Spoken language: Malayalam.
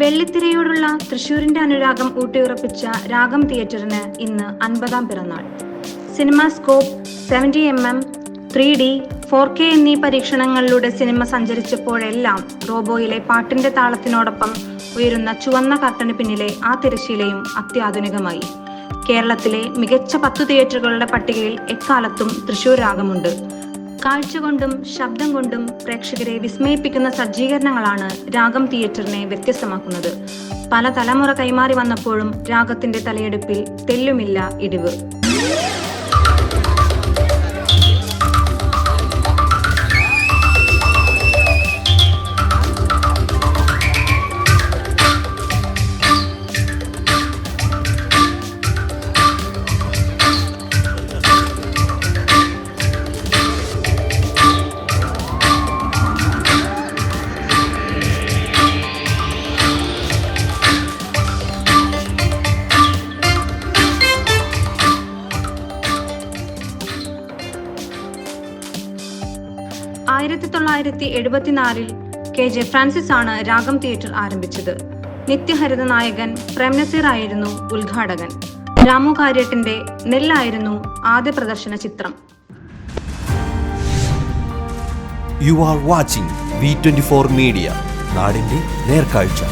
വെള്ളിത്തിരയോടുള്ള തൃശൂരിന്റെ അനുരാഗം ഊട്ടിയുറപ്പിച്ച രാഗം തിയേറ്ററിന് ഇന്ന് അൻപതാം പിറന്നാൾ. Cinemascope seventy M M three D four K എന്നീ പരീക്ഷണങ്ങളിലൂടെ സിനിമ സഞ്ചരിച്ചപ്പോഴെല്ലാം റോബോയിലെ പാട്ടിന്റെ താളത്തിനോടൊപ്പം ഉയരുന്ന ചുവന്ന കർട്ടന് പിന്നിലെ ആ തിരശീലയും അത്യാധുനികമായി. കേരളത്തിലെ മികച്ച പത്തു തിയേറ്ററുകളുടെ പട്ടികയിൽ എക്കാലത്തും തൃശൂർ രാഗമുണ്ട്. കാഴ്ച കൊണ്ടും ശബ്ദം കൊണ്ടും പ്രേക്ഷകരെ വിസ്മയിപ്പിക്കുന്ന സജ്ജീകരണങ്ങളാണ് രാഗം തിയേറ്ററിനെ വ്യത്യസ്തമാക്കുന്നത്. പല തലമുറ കൈമാറി വന്നപ്പോഴും രാഗത്തിന്റെ തലയെടുപ്പിൽ തെല്ലുമില്ല ഇടിവ്. ആയിരത്തി തൊള്ളായിരത്തി എഴുപത്തിനാലിൽ കെ ജെ ഫ്രാൻസിസ് ആണ് രാഗം തിയേറ്റർ ആരംഭിച്ചത്. നിത്യഹരിത നായകൻ പ്രേംനസീർ ആയിരുന്നു ഉദ്ഘാടകൻ. രാമു കാര്യട്ടിന്റെ നെല്ലായിരുന്നു ആദ്യ പ്രദർശന ചിത്രം. You are watching V twenty four media നാടിന്റെ നേർക്കാഴ്ച.